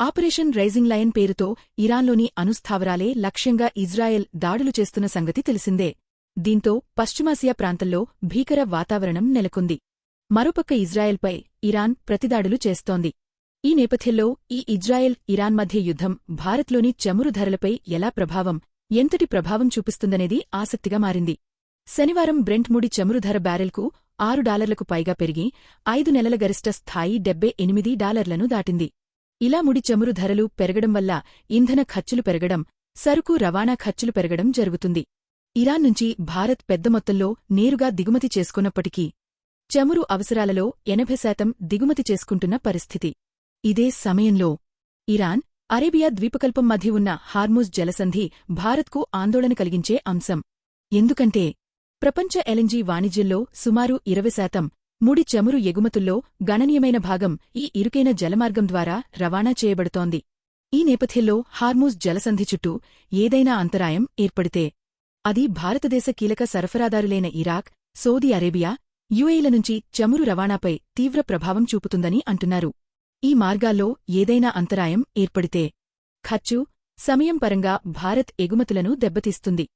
Operation rising lion పేరుతో ఇరాన్లోని అణుస్థావరాలే లక్ష్యంగా Israel దాడులు చేస్తున్న సంగతి తెలిసిందే. దీంతో పశ్చిమాసియా ప్రాంతంలో భీకర వాతావరణం నెలకొంది. మరోపక్క ఇజ్రాయెల్పై ఇరాన్ ప్రతిదాడులు చేస్తోంది. ఈ నేపథ్యంలో ఈ ఇజ్రాయెల్ ఇరాన్ మధ్య యుద్ధం భారత్లోని చమురు ధరలపై ఎలా ప్రభావం ఎంతటి ప్రభావం చూపిస్తుందనేది ఆసక్తిగా మారింది. శనివారం బ్రెంట్ ముడి చమురు ధర బ్యారెల్కు ఆరు డాలర్లకు పైగా పెరిగి ఐదు నెలల గరిష్ట స్థాయి డెబ్బై ఎనిమిది డాలర్లను దాటింది. ఇలా ముడి చమురు ధరలు పెరగడం వల్ల ఇంధన ఖర్చులు పెరగడం సరుకు రవాణా ఖర్చులు పెరగడం జరుగుతుంది. ఇరాన్ నుంచి భారత్ పెద్ద మొత్తంలో నేరుగా దిగుమతి చేసుకున్నప్పటికీ చమురు అవసరాలలో ఎనభై శాతం దిగుమతి చేసుకుంటున్న పరిస్థితి. ఇదే సమయంలో ఇరాన్ అరేబియా ద్వీపకల్పం మధ్య ఉన్న హార్మూజ్ జలసంధి భారత్కు ఆందోళన కలిగించే అంశం. ఎందుకంటే ప్రపంచ ఎల్ఎన్జీ వాణిజ్యంలో సుమారు ఇరవై శాతం ముడి చమురు ఎగుమతుల్లో గణనీయమైన భాగం ఈ ఇరుకైన జలమార్గం ద్వారా రవాణా చేయబడుతోంది. ఈ నేపథ్యంలో హార్మూజ్ జలసంధి చుట్టూ ఏదైనా అంతరాయం ఏర్పడితే అది భారతదేశ కీలక సరఫరాదారులైన ఇరాక్ సౌదీ అరేబియా యుఏల నుంచి చమురు రవాణాపై తీవ్ర ప్రభావం చూపుతుందని అంటున్నారు. ఈ మార్గాల్లో ఏదైనా అంతరాయం ఏర్పడితే ఖర్చు సమయం పరంగా భారత్ ఎగుమతులను దెబ్బతీస్తుంది.